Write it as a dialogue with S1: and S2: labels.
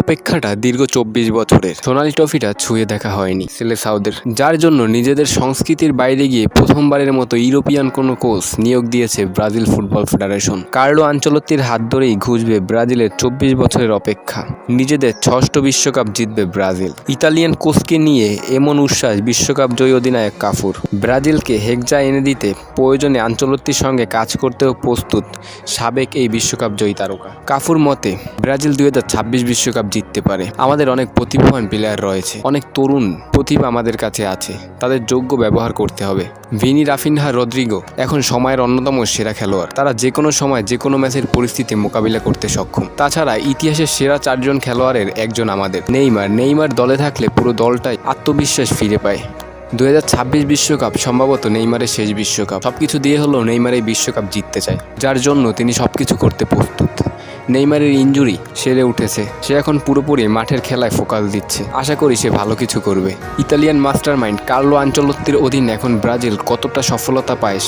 S1: অপেক্ষাটা দীর্ঘ চব্বিশ বছরের। সোনালি ট্রফিটা ছুঁয়ে দেখা হয়নি সেলে সাউদের যার জন্য নিজেদের সংস্কৃতির বাইরে গিয়ে প্রথমবারের মতো ইউরোপিয়ান কোনো কোচ নিয়োগ দিয়েছে ব্রাজিল ফুটবল ফেডারেশন। কার্লো আঞ্চলত্তির হাত ধরেই ঘুষবে ব্রাজিলের চব্বিশ বছরের অপেক্ষা। নিজেদের ষষ্ঠ বিশ্বকাপ জিতবে ব্রাজিল। ইতালিয়ান কোচকে নিয়ে এমন উচ্ছ্বাস বিশ্বকাপ জয়ী অধিনায়ক কাফুর। ব্রাজিলকে হেগজা এনে দিতে প্রয়োজনে আঞ্চলত্তির সঙ্গে কাজ করতেও প্রস্তুত সাবেক এই বিশ্বকাপ জয়ী তারকা। কাফুর মতে, ব্রাজিল দুই বিশ্বকাপ জিততে পারে। আমাদের অনেক প্রতিভাবান প্লেয়ার রয়েছে। অনেক তরুণ প্রতিভা আমাদের কাছে আছে। তাদের যোগ্য ব্যবহার করতে হবে। ভিনি, রাফিনহা, রদ্রিগো এখন সময়ের অন্যতম সেরা খেলোয়াড়। তারা যে কোনো সময় যে কোনো ম্যাচের পরিস্থিতি মোকাবিলা করতে সক্ষম। তাছাড়া ইতিহাসের সেরা চারজন খেলোয়াড়ের একজন আমাদের। নেইমার নেইমার দলে থাকলে পুরো দলটাই আত্মবিশ্বাস ফিরে পায়। দু বিশ্বকাপ সম্ভবত নেইমারের শেষ বিশ্বকাপ। সবকিছু দিয়ে হলেও নেইমার এই বিশ্বকাপ জিততে চায়। যার জন্য তিনি সবকিছু করতে প্রস্তুত। নেইমারের ইঞ্জুরি সেরে উঠেছে। সে এখন পুরোপুরি মাঠের খেলায় ফোকাস দিচ্ছে। আশা করি সে ভালো কিছু করবে। ইতালিয়ান মাস্টারমাইন্ড কার্লো আঞ্চলত্বের অধীনে এখন ব্রাজিল কতটা সফলতা পায়